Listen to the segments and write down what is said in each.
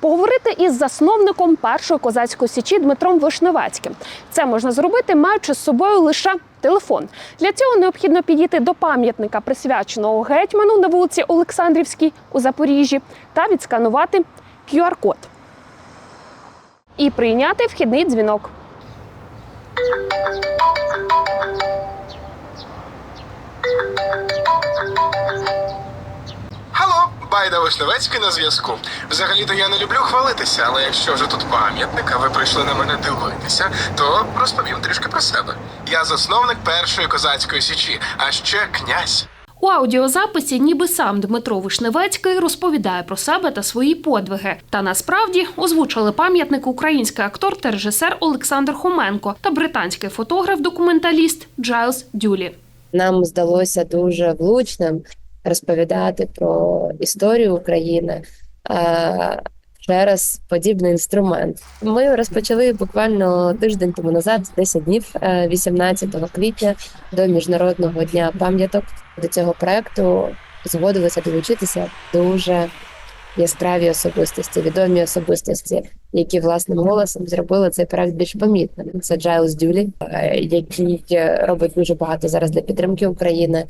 поговорити із засновником першої козацької січі Дмитром Вишневецьким. Це можна зробити, маючи з собою лише телефон. Для цього необхідно підійти до пам'ятника, присвяченого гетьману на вулиці Олександрівській у Запоріжжі, та відсканувати QR-код. І прийняти вхідний дзвінок. Байда Вишневецький на зв'язку. Взагалі-то я не люблю хвалитися, але якщо вже тут пам'ятник, а ви прийшли на мене дивитися, то розповім трішки про себе. Я засновник першої козацької січі, а ще князь. У аудіозаписі, ніби сам Дмитро Вишневецький розповідає про себе та свої подвиги. Та насправді озвучили пам'ятник український актор та режисер Олександр Хоменко та британський фотограф-документаліст Джайлз Дюлі. нам здалося дуже влучним розповідати про історію України е, через подібний інструмент. Ми розпочали буквально тиждень тому назад, 10 днів, е, 18 квітня, до міжнародного дня пам'яток. До цього проекту згодилися долучитися дуже яскраві особистості, відомі особистості, які власним голосом зробили цей проект більш помітним. Це Джайлз Дюлі, е, який е, робить дуже багато зараз для підтримки України.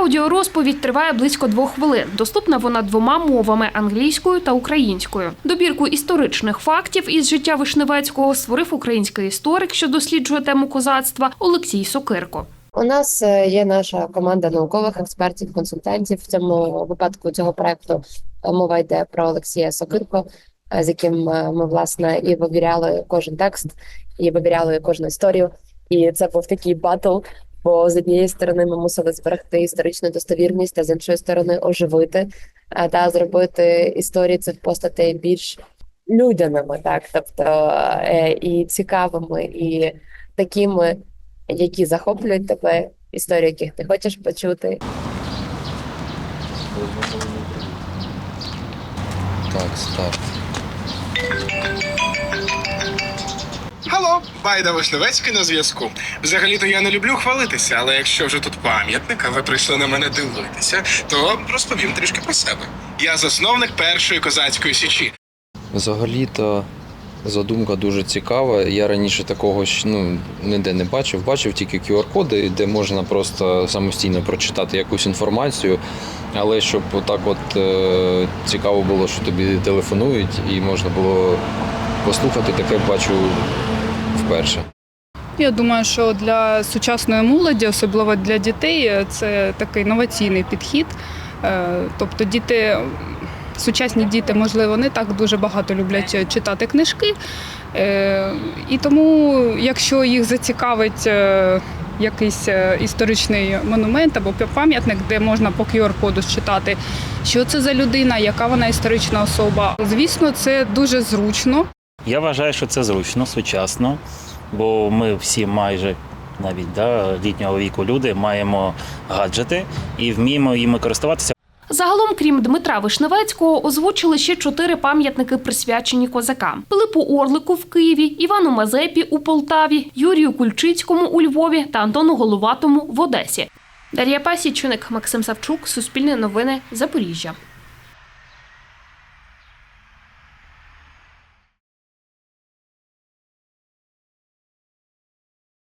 Аудіорозповідь триває близько двох хвилин. Доступна вона двома мовами англійською та українською. Добірку історичних фактів із життя Вишневецького створив український історик, що досліджує тему козацтва Олексій Сокирко. У нас е, є наша команда наукових експертів, консультантів. В цьому випадку цього проекту е, мова йде про Олексія Сокирко, е, з яким ми власне і вивіряли кожен текст, і вивіряли кожну історію. І це був такий батл. Бо з однієї сторони ми мусили зберегти історичну достовірність, а з іншої сторони оживити е, та зробити історії цих постатей більш людяними, так тобто е, і цікавими, і такими, які захоплюють тебе, історії, яких ти хочеш почути. Так, старт. Байда Вишневецький на зв'язку. Взагалі-то я не люблю хвалитися, але якщо вже тут пам'ятник, а ви прийшли на мене дивитися, то розповім трішки про себе. Я засновник першої козацької січі. Взагалі-то задумка дуже цікава. Я раніше такого ну, ніде не бачив. Бачив тільки QR-коди, де можна просто самостійно прочитати якусь інформацію. Але щоб отак от е, цікаво було, що тобі телефонують, і можна було послухати, таке бачу вперше. Я думаю, що для сучасної молоді, особливо для дітей, це такий інноваційний підхід. Е, Тобто діти, сучасні діти, можливо, не так дуже багато люблять читати книжки. Е, І тому, якщо їх зацікавить е, якийсь історичний монумент або пам'ятник, де можна по QR-коду читати, що це за людина, яка вона історична особа, звісно, це дуже зручно. Я вважаю, що це зручно, сучасно, бо ми всі майже навіть да, літнього віку люди маємо гаджети і вміємо їми користуватися. Загалом, крім Дмитра Вишневецького, озвучили ще чотири пам'ятники, присвячені козакам: Пилипу Орлику в Києві, Івану Мазепі у Полтаві, Юрію Кульчицькому у Львові та Антону Головатому в Одесі. Дар'я Пасічник, Максим Савчук, Суспільне новини, Запоріжжя.